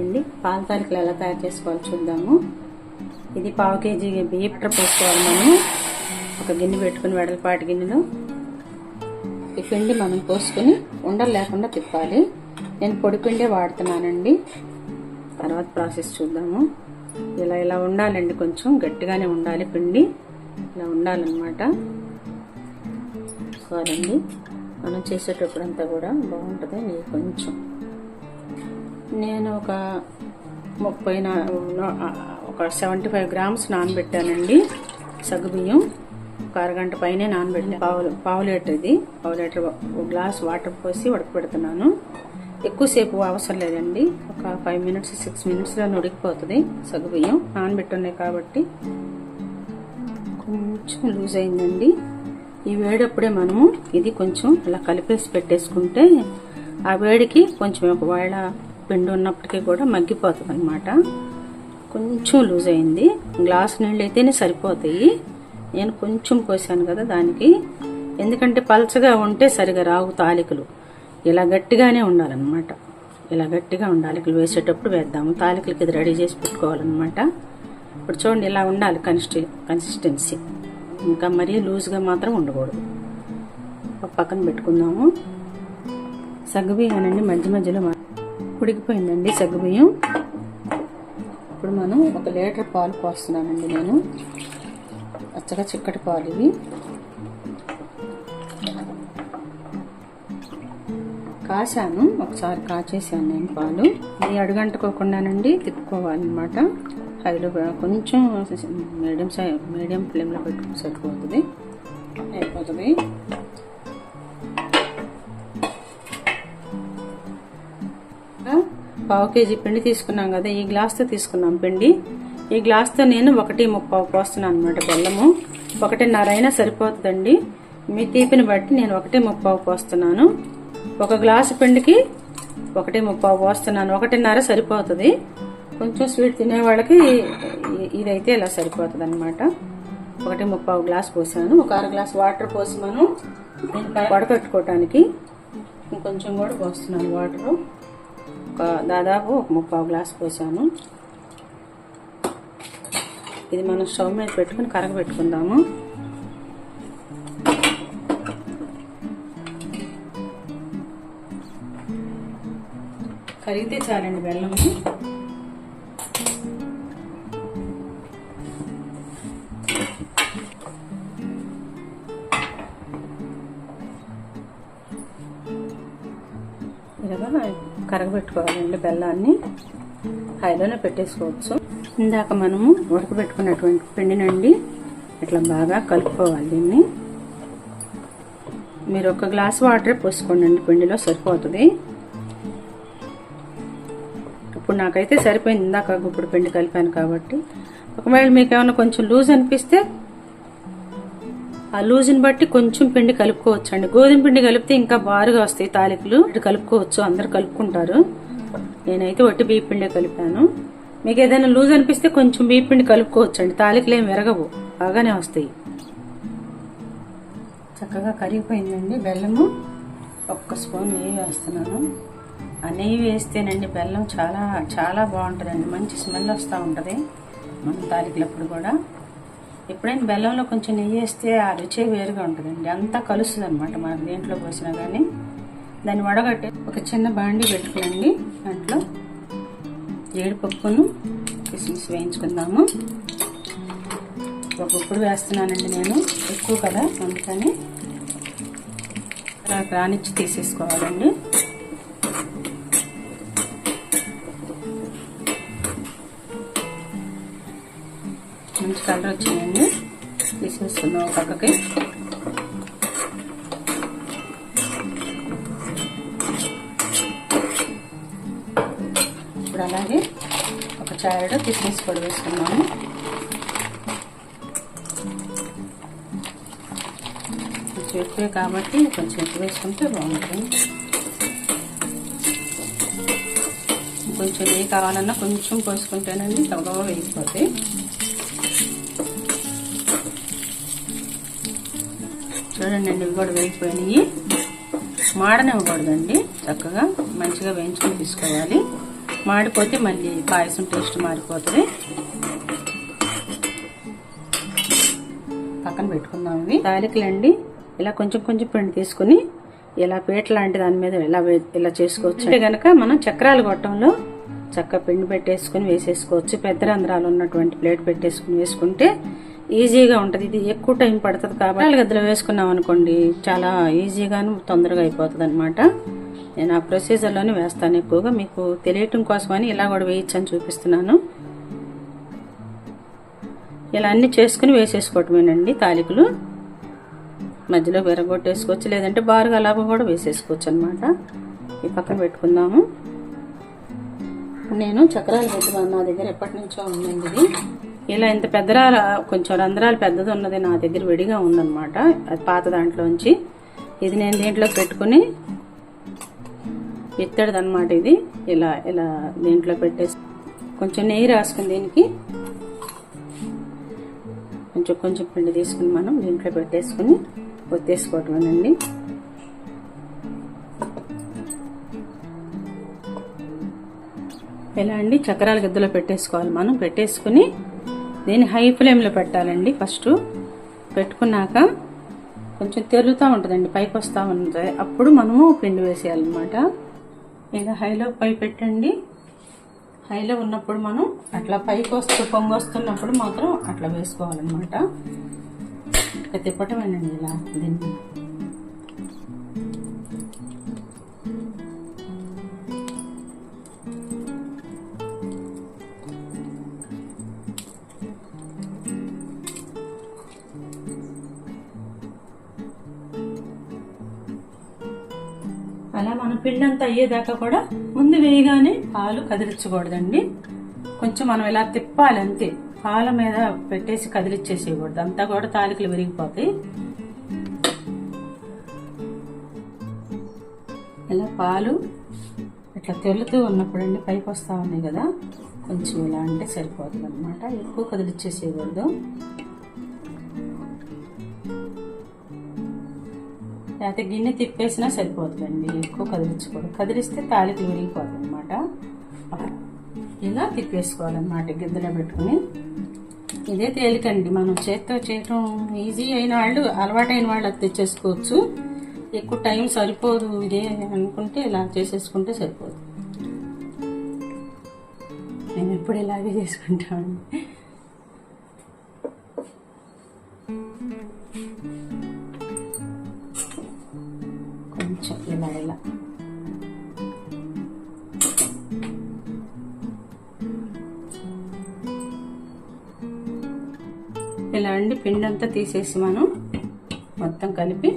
అండి పాల తాలికలు ఎలా తయారు చేసుకోవాలి చూద్దాము. ఇది పావు కేజీ బియ్యం పోసుకోవాలి మనం. ఒక గిన్నె పెట్టుకుని వెడలపాటి గిన్నెలో. ఈ పిండి మనం పోసుకుని ఉండలు లేకుండా తిప్పాలి. నేను పొడి పిండే వాడుతున్నానండి. తర్వాత ప్రాసెస్ చూద్దాము. ఇలా ఇలా ఉండాలండి కొంచెం. గట్టిగానే ఉండాలి పిండి. ఇలా ఉండాలన్నమాట. కాదండి మనం చేసేటప్పుడంతా కూడా బాగుంటుంది. కొంచెం. నేను ఒక ముప్పై నా ఒక సెవెంటీ ఫైవ్ గ్రామ్స్ నానబెట్టానండి సగ్గుబియ్యం ఒక అరగంట పైనే నానబెట్టాను. పావు పావు లీటర్ ఇది. పావు లీటర్ ఒక గ్లాస్ వాటర్ పోసి ఉడకబెడుతున్నాను ఎక్కువసేపు అవసరం లేదండి. ఒక ఫైవ్ మినిట్స్ సిక్స్ మినిట్స్లో ఉడికిపోతుంది సగ్గుబియ్యం నానబెట్టున్నాయి కాబట్టి కొంచెం లూజ్ అయిందండి. ఈ వేడప్పుడే మనము ఇది కొంచెం ఇలా కలిపేసి పెట్టేసుకుంటే ఆ వేడికి కొంచెం ఒకవేళ పిండి ఉన్నప్పటికీ కూడా మగ్గిపోతుంది అనమాట కొంచెం లూజ్ అయింది. గ్లాస్ నీళ్ళు అయితేనే సరిపోతాయి. నేను కొంచెం పోసాను కదా దానికి. ఎందుకంటే పలచగా ఉంటే సరిగా రావు తాలికలు. ఇలా గట్టిగానే ఉండాలన్నమాట. ఇలా గట్టిగా ఉండాలి. వేసేటప్పుడు వేద్దాము. తాలికలకి ఇది రెడీ చేసి పెట్టుకోవాలన్నమాట. ఇప్పుడు చూడండి ఇలా ఉండాలి కన్సిస్టి కన్సిస్టెన్సీ. ఇంకా మరీ లూజ్గా మాత్రం ఉండకూడదు. ఒక పక్కన పెట్టుకుందాము. సగ్గుబియ్యానండి మధ్య మధ్యలో మా- ఉడికిపోయిందండి సగ్గుబియ్యం. ఇప్పుడు మనం ఒక లీటర్ పాలు పోస్తున్నానండి నేను. పచ్చగా చిక్కటి పాలు ఇవి. కాశాను ఒకసారి కాచేసాను నేను పాలు. ఇది అడుగంటుకోకుండానండి తిప్పుకోవాలన్నమాట. హైలో కొంచెం మీడియం సై మీడియం ఫ్లేమ్లో పెట్టుకుని సరిపోతుంది. అయిపోతుంది. పావు కేజీ పిండి తీసుకున్నాం కదా ఈ గ్లాస్తో తీసుకున్నాం పిండి. ఈ గ్లాస్తో నేను ఒకటి ముప్పావు పోస్తున్నాను అనమాట బెల్లము. ఒకటిన్నర అయినా సరిపోతుందండి. మీ తీపిని బట్టి నేను ఒకటి ముప్పావు పోస్తున్నాను. ఒక గ్లాసు పిండికి ఒకటి ముప్పావు పోస్తున్నాను. ఒకటిన్నర సరిపోతుంది. కొంచెం స్వీట్ తినే వాళ్ళకి ఇదైతే ఇలా సరిపోతుంది అనమాట ఒకటి ముప్పావు గ్లాస్ పోసాను. ఒక అర గ్లాస్ వాటర్ పోసి మనం దీన్ని వడకట్టుకోవటానికి ఇంకొంచెం కూడా పోస్తున్నాను వాటరు. ఒక దాదాపు ఒక ముప్పావు గ్లాస్ పోసాను ఇది మనం స్టవ్ మీద పెట్టుకుని కరగబెట్టుకుందాము. కరిగితే చాలండి బెల్లము. కరగబెట్టుకోవాలండి బెల్లాన్ని. హైలోనే పెట్టేసుకోవచ్చు. ఇందాక మనము ఉడకబెట్టుకున్నటువంటి పిండినండి ఇట్లా బాగా కలుపుకోవాలి దీన్ని. మీరు ఒక గ్లాస్ వాటర్ పోసుకోండి పిండిలో సరిపోతుంది. ఇప్పుడు నాకైతే సరిపోయింది. ఇందాక ఇప్పుడు పిండి కలిపాను కాబట్టి. ఒకవేళ మీకు ఏమైనా కొంచెం లూజ్ అనిపిస్తే ఆ లూజ్ని బట్టి కొంచెం పిండి కలుపుకోవచ్చు అండి గోధుమ పిండి కలిపితే ఇంకా బారుగా వస్తాయి తాలికలు. కలుపుకోవచ్చు అందరు కలుపుకుంటారు. నేనైతే వట్టి బియ్య పిండే కలిపాను. మీకు ఏదైనా లూజ్ అనిపిస్తే కొంచెం బియ్య పిండి కలుపుకోవచ్చు అండి తాలికలు ఏం విరగవు బాగానే వస్తాయి. చక్కగా కరిగిపోయిందండి బెల్లము. ఒక్క స్పూన్ నెయ్యి వేస్తున్నాను. ఆ నెయ్యి వేస్తేనండి బెల్లం చాలా చాలా బాగుంటుందండి. మంచి స్మెల్ వస్తూ ఉంటుంది. మనం తాలికలప్పుడు కూడా. ఎప్పుడైనా బెల్లంలో కొంచెం నెయ్యి వేస్తే ఆ రుచే వేరుగా ఉంటుందండి. అంతా కలుస్తుంది అనమాట మనం దేంట్లో పోసినా కానీ దాన్ని వడగట్టి ఒక చిన్న బాండి పెట్టుకోండి దాంట్లో జీడిపప్పును కిస్మిస్ వేయించుకుందాము. ఒక ఇప్పుడు వేస్తున్నానండి నేను. ఎక్కువ కదా అందుకని రానిచ్చి తీసేసుకోవాలండి. మంచి కలర్ వచ్చిందండి తీసేస్తున్నాం ఒక పక్కకి. ఇప్పుడు అలాగే ఒక చాయడ కిస్మిస్ పొడి వేసుకున్నాము కొంచెం ఎక్కువే కాబట్టి కొంచెం ఎక్కువ వేసుకుంటే బాగుంటుంది. కొంచెం నెయ్యి కావాలన్నా కొంచెం పోసుకుంటేనండి తగ్గగా వేగిపోతాయి. చూడండి ఇవి కూడా వేగిపోయినాయి. మాడనివ్వకూడదండి చక్కగా మంచిగా వేయించుకొని తీసుకోవాలి. మాడిపోతే మళ్ళీ పాయసం టేస్ట్ మారిపోతుంది. పక్కన పెట్టుకుందాం ఇవి. తాలికలండి ఇలా కొంచెం కొంచెం పిండి తీసుకుని ఇలా పీట లాంటి దాని మీద ఇలా ఇలా చేసుకోవచ్చు. అంటే కనుక మనం చక్రాలు గొట్టంలో చక్క పిండి పెట్టేసుకుని వేసేసుకోవచ్చు. పెద్ద రంధ్రాలు ఉన్నటువంటి ప్లేట్ పెట్టేసుకుని వేసుకుంటే ఈజీగా ఉంటుంది. ఇది ఎక్కువ టైం పడుతుంది కాబట్టి గద్దలో వేసుకున్నాం అనుకోండి చాలా ఈజీగాను తొందరగా అయిపోతుంది అనమాట నేను ఆ ప్రొసీజర్లోనే వేస్తాను ఎక్కువగా. మీకు తెలియటం కోసమని ఇలా కూడా వేయించని చూపిస్తున్నాను. ఇలా అన్ని చేసుకుని వేసేసుకోవటమేనండి తాలికలు. మధ్యలో విరగొట్టేసుకోవచ్చు లేదంటే బారుగా అలాగ కూడా వేసేసుకోవచ్చు అనమాట ఈ పక్కన పెట్టుకుందాము. నేను చక్రాలు పెట్టుకున్నాను నా దగ్గర ఎప్పటి నుంచో ఉందండి ఇది. ఇలా ఇంత పెద్ద కొంచెం రంధ్రాలు పెద్దది ఉన్నది నా దగ్గర విడిగా ఉందన్నమాట. అది పాత దాంట్లోంచి. ఇది నేను దీంట్లో పెట్టుకుని ఎత్తడదనమాట అనమాట ఇది. ఇలా ఇలా దీంట్లో పెట్టేసి కొంచెం నెయ్యి రాసుకుని దీనికి. కొంచెం కొంచెం పిండి తీసుకుని మనం దీంట్లో పెట్టేసుకుని ఒత్తేసుకోవటమేనండి. ఇలా అండి? చక్రాల గద్దలో పెట్టేసుకోవాలి మనం. పెట్టేసుకుని దీన్ని హై ఫ్లేమ్లో పెట్టాలండి. ఫస్ట్ పెట్టుకున్నాక కొంచెం తెరులుతూ ఉంటుందండి పైకి వస్తూ ఉంటుంది. అప్పుడు మనము పిండి వేసేయాలన్నమాట. ఇక హైలో పై పెట్టండి. హైలో ఉన్నప్పుడు మనం అట్లా పైకి వస్తూ పొంగి వస్తున్నప్పుడు మాత్రం అట్లా వేసుకోవాలన్నమాట. ఇక తిప్పటమేనండి ఇలా దీన్ని. అలా మన పిండి అంతా అయ్యేదాకా కూడా ముందు వేయగానే పాలు కదిలించకూడదండి. కొంచెం మనం ఇలా తిప్పాలి అంతే. పాల మీద పెట్టేసి కదిలిచ్చేసేయకూడదు. అంతా కూడా తాలికలు విరిగిపోతాయి. ఇలా పాలు ఇట్లా తెల్లుతూ ఉన్నప్పుడు అండి పైకి వస్తూ ఉన్నాయి కదా. కొంచెం ఇలా అంటే సరిపోతుంది అనమాట ఎక్కువ కదిలిచ్చేసేయకూడదు. లేకపోతే గిన్నె తిప్పేసినా సరిపోతుందండి. ఎక్కువ కదిలించకూడదు. కదిలిస్తే తాలికి విరిగిపోతుంది అనమాట ఇలా తిప్పేసుకోవాలన్నమాట గిద్దలో పెట్టుకుని. ఇదే తేలికండి. మనం చేత్తో చేయటం ఈజీ అయిన వాళ్ళు అలవాటైన వాళ్ళు అది తెచ్చేసుకోవచ్చు. ఎక్కువ టైం సరిపోదు ఇదే అనుకుంటే ఇలా చేసేసుకుంటే సరిపోదు. నేను ఎప్పుడు ఇలాగే చేసుకుంటాను. ఇలా అండి పిండి అంతా తీసేసి మనం మొత్తం కలిపి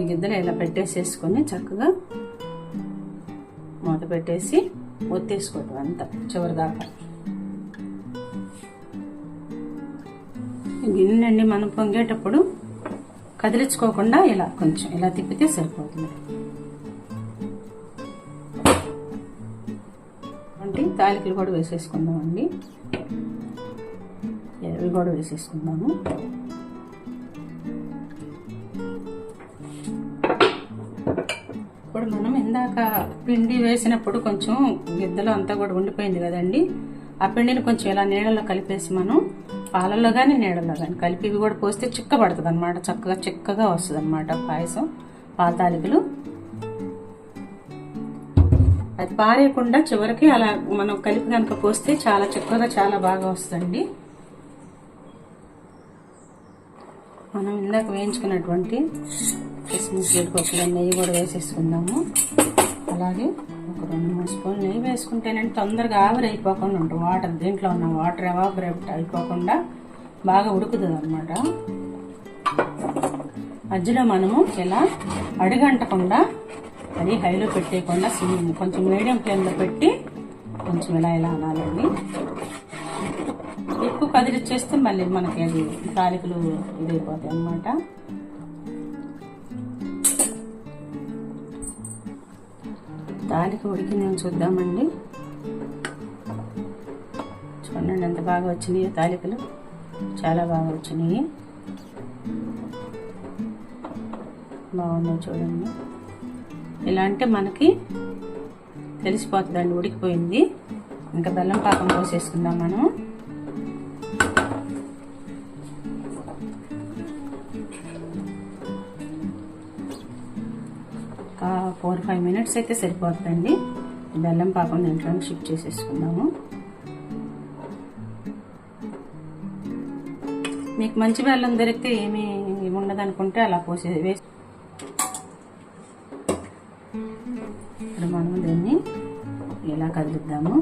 ఈ గిద్దలు ఇలా పెట్టేసేసుకొని చక్కగా మూత పెట్టేసి ఒత్తేసుకోవటం అంతా చివరి దాకా. గిన్నెండి మనం పొంగేటప్పుడు కదిలించుకోకుండా ఇలా కొంచెం ఇలా తిప్పితే సరిపోతుంది. తాలికలు కూడా వేసేసుకుందామండి. ఇవి కూడా వేసేసుకుందాము. ఇప్పుడు మనం ఇందాక పిండి వేసినప్పుడు కొంచెం గిద్దలో అంతా కూడా ఉండిపోయింది కదండి. ఆ పిండిని కొంచెం ఇలా నీళ్ళలో కలిపేసి మనం పాలల్లో కానీ నీళ్ళలో కానీ కలిపి ఇవి కూడా పోస్తే చిక్క పడుతుంది అనమాట చక్కగా చిక్కగా వస్తుంది అనమాట పాయసం పాతాలికలు అది పారేయకుండా చివరికి అలా మనం కలిపి కనుక పోస్తే చాలా చక్కగా చాలా బాగా వస్తుంది మనం ఇందాక వేయించుకున్నటువంటి కిస్మిస్ జీడిపప్పులు నెయ్యి కూడా వేసేసుకుందాము. అలాగే ఒక రెండు మూడు స్పూన్లు నెయ్యి వేసుకుంటేనంటే తొందరగా ఆవిరి అయిపోకుండా ఉంటుంది. వాటర్ దీంట్లో ఉన్న వాటర్ ఎవాబరేట్ అయిపోకుండా బాగా ఉడుకుతుంది అనమాట మధ్యలో మనము ఇలా అడుగంటకుండా అది హైలో పెట్టేయకుండా సిమ్ కొంచెం మీడియం ఫ్లేమ్లో పెట్టి కొంచెం ఇలా ఇలా అనాలండి. ఎక్కువ కదిలిచ్చేస్తే మళ్ళీ మనకి అది తాలికలు ఇదైపోతాయి అన్నమాట. తాలిక ఉడికిందని చూద్దామండి. చూడండి ఎంత బాగా వచ్చినాయి తాలికలు. చాలా బాగా వచ్చినాయి. బాగున్నాయి చూడండి. ఇలా అంటే మనకి తెలిసిపోతుందండి ఉడికిపోయింది. ఇంకా బెల్లం పాకం పోసేసుకుందాం మనం. ఒక ఫోర్ ఫైవ్ మినిట్స్ అయితే సరిపోతుందండి. బెల్లం పాకం దీంట్లో షిఫ్ట్ చేసేసుకుందాము. మీకు మంచి బెల్లం దొరికితే ఏమీ ఉండదు అనుకుంటే అలా పోసే వేసి ఇలా కదులుద్దాము.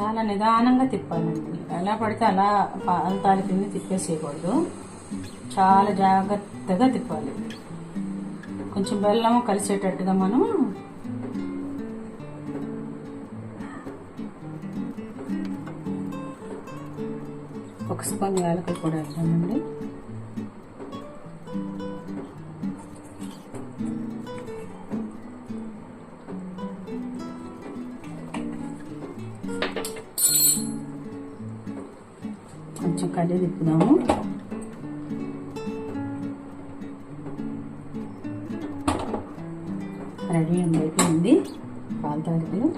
చాలా నిదానంగా తిప్పాలండి. ఎలా పడితే అలా పాలు తిని కింద తిప్పేసేయకూడదు. చాలా జాగ్రత్తగా తిప్పాలి. కొంచెం బెల్లం కలిసేటట్టుగా మనం ఒక స్పూన్ యాలకులు కూడా వేద్దామండి. కొంచెం కడ్డీ తిప్పుదాము. రెడీ అండి అయిపోయింది. పాల తారీఖులు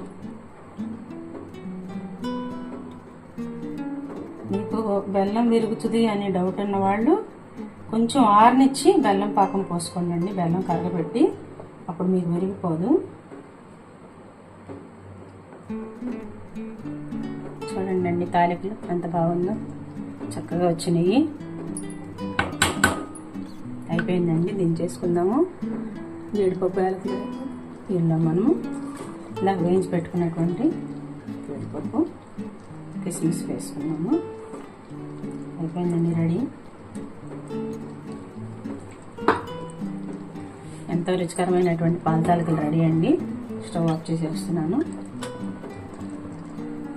మీకు బెల్లం విరుగుతుంది అనే డౌట్ ఉన్న వాళ్ళు కొంచెం ఆరనిచ్చి బెల్లం పాకం పోసుకోండి బెల్లం కరగబెట్టి అప్పుడు మీకు విరిగిపోదు. చూడండి అండి తాలికలు ఎంత బాగుందో. చక్కగా వచ్చినాయి. అయిపోయిందండి. దించేసుకుందాము. జీడిపప్పు యాలకులు దీనిలో మనము. ఇలా వేయించి పెట్టుకున్నటువంటి జీడిపప్పు కిస్మిస్ వేసుకున్నాము అయిపోయిందండి రెడీ. ఎంతో రుచికరమైనటువంటి పాల రెడీ అండి. స్టవ్ ఆఫ్ చేసేస్తున్నాను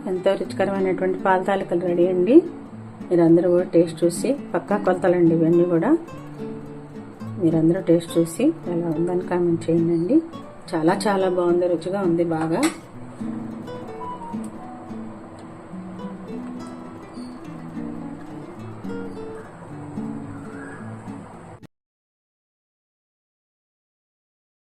ఎంతో రుచికరమైనటువంటి పాలతాలకలు రెడీ అండి. మీరందరూ కూడా టేస్ట్ చూసి పక్కా కొలతలండి ఇవన్నీ కూడా. మీరందరూ టేస్ట్ చూసి ఎలా ఉందని కామెంట్ చేయండి. చాలా చాలా బాగుంది రుచిగా ఉంది బాగా.